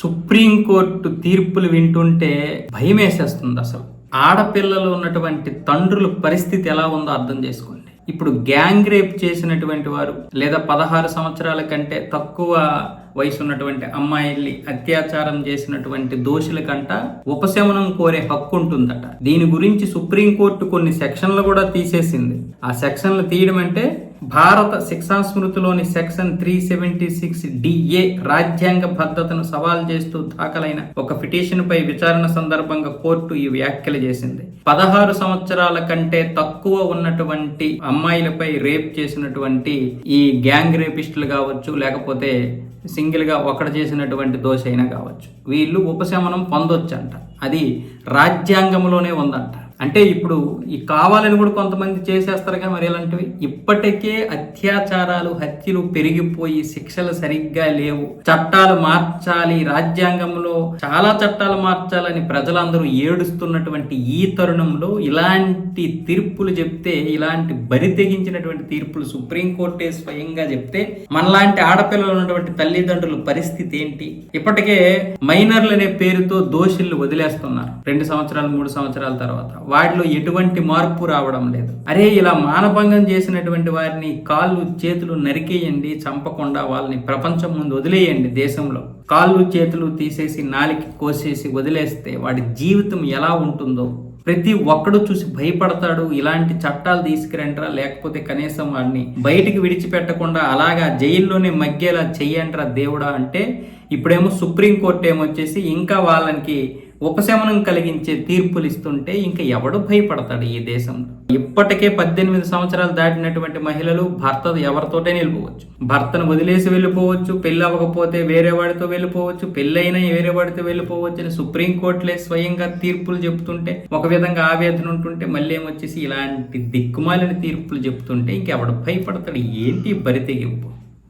Supreme court తీర్పులు వింటుంటే భయం వేసేస్తుంది అసలు. ఆడపిల్లలు ఉన్నటువంటి తండ్రుల పరిస్థితి ఎలా ఉందో అర్థం చేసుకోండి. ఇప్పుడు గ్యాంగ్ రేప్ చేసినటువంటి వారు లేదా పదహారు సంవత్సరాల కంటే తక్కువ వయసు ఉన్నటువంటి అమ్మాయిల్ని అత్యాచారం చేసినటువంటి దోషుల కంట ఉపశమనం కోరే హక్కు ఉంటుందట. దీని గురించి సుప్రీంకోర్టు కొన్ని సెక్షన్లు కూడా తీసేసింది. ఆ సెక్షన్లు తీయడం అంటే భారత శిక్షా స్మృతిలోని section three seventy six DA రాజ్యాంగ భద్రతను సవాల్ చేస్తూ దాఖలైన ఒక పిటిషన్ పై విచారణ సందర్భంగా కోర్టు ఈ వ్యాఖ్యలు చేసింది. పదహారు సంవత్సరాల కంటే తక్కువ ఉన్నటువంటి అమ్మాయిలపై రేప్ చేసినటువంటి ఈ గ్యాంగ్ రేపిస్టులు కావచ్చు లేకపోతే సింగిల్గా ఒకటి చేసినటువంటి దోష అయినా కావచ్చు. వీళ్ళు ఉపశమనం పొందొచ్చంట. అది రాజ్యాంగంలోనే ఉందంట. అంటే ఇప్పుడు ఈ కావాలని కూడా కొంతమంది చేసేస్తారుగా మరి ఇలాంటివి? ఇప్పటికే అత్యాచారాలు హత్యలు పెరిగిపోయి శిక్షలు సరిగ్గా లేవు. చట్టాలు మార్చాలి. రాజ్యాంగంలో చాలా చట్టాలు మార్చాలని ప్రజలందరూ ఏడుస్తున్నటువంటి ఈ తరుణంలో ఇలాంటి తీర్పులు చెప్తే ఇలాంటి బరి తెగించినటువంటి తీర్పులు సుప్రీంకోర్టే స్వయంగా చెప్తే మనలాంటి ఆడపిల్లలు ఉన్నటువంటి తల్లిదండ్రుల పరిస్థితి ఏంటి? ఇప్పటికే మైనర్లు అనే పేరుతో దోషులు వదిలేస్తున్నారు. రెండు సంవత్సరాలు మూడు సంవత్సరాల తర్వాత. వాటిలో ఎటువంటి మార్పు రావడం లేదు. అరే ఇలా మానభంగం చేసినటువంటి వారిని కాళ్ళు చేతులు నరికేయండి చంపకుండా వాళ్ళని ప్రపంచం ముందు వదిలేయండి దేశంలో. కాళ్ళు చేతులు తీసేసి నాలికి కోసేసి వదిలేస్తే వాడి జీవితం ఎలా ఉంటుందో ప్రతి ఒక్కడు చూసి భయపడతాడు ఇలాంటి చట్టాలు తీసుకురంటరా లేకపోతే కనీసం వాడిని బయటికి విడిచిపెట్టకుండా అలాగా జైల్లోనే మగ్గేలా చెయ్యంట్రా దేవుడా అంటే ఇప్పుడేమో సుప్రీంకోర్టు ఏమొచ్చేసి ఇంకా వాళ్ళకి ఉపశమనం కలిగించే తీర్పులు ఇస్తుంటే ఇంకా ఎవడు భయపడతాడు ఈ దేశంలో? ఇప్పటికే పద్దెనిమిది సంవత్సరాలు దాటినటువంటి మహిళలు భర్త ఎవరితోటే వెళ్ళిపోవచ్చు భర్తను వదిలేసి వెళ్ళిపోవచ్చు పెళ్ళి అవ్వకపోతే వేరే వాడితో వెళ్ళిపోవచ్చు పెళ్ళైనా వేరే వాడితో వెళ్ళిపోవచ్చు అని సుప్రీంకోర్టులే స్వయంగా తీర్పులు చెప్తుంటే ఒక విధంగా ఆవేదన ఉంటుంటే మళ్ళీ ఏమొచ్చేసి ఇలాంటి దిక్కుమాలిన తీర్పులు చెప్తుంటే ఇంకెవడు భయపడతాడు? ఏంటి బరితెగింపు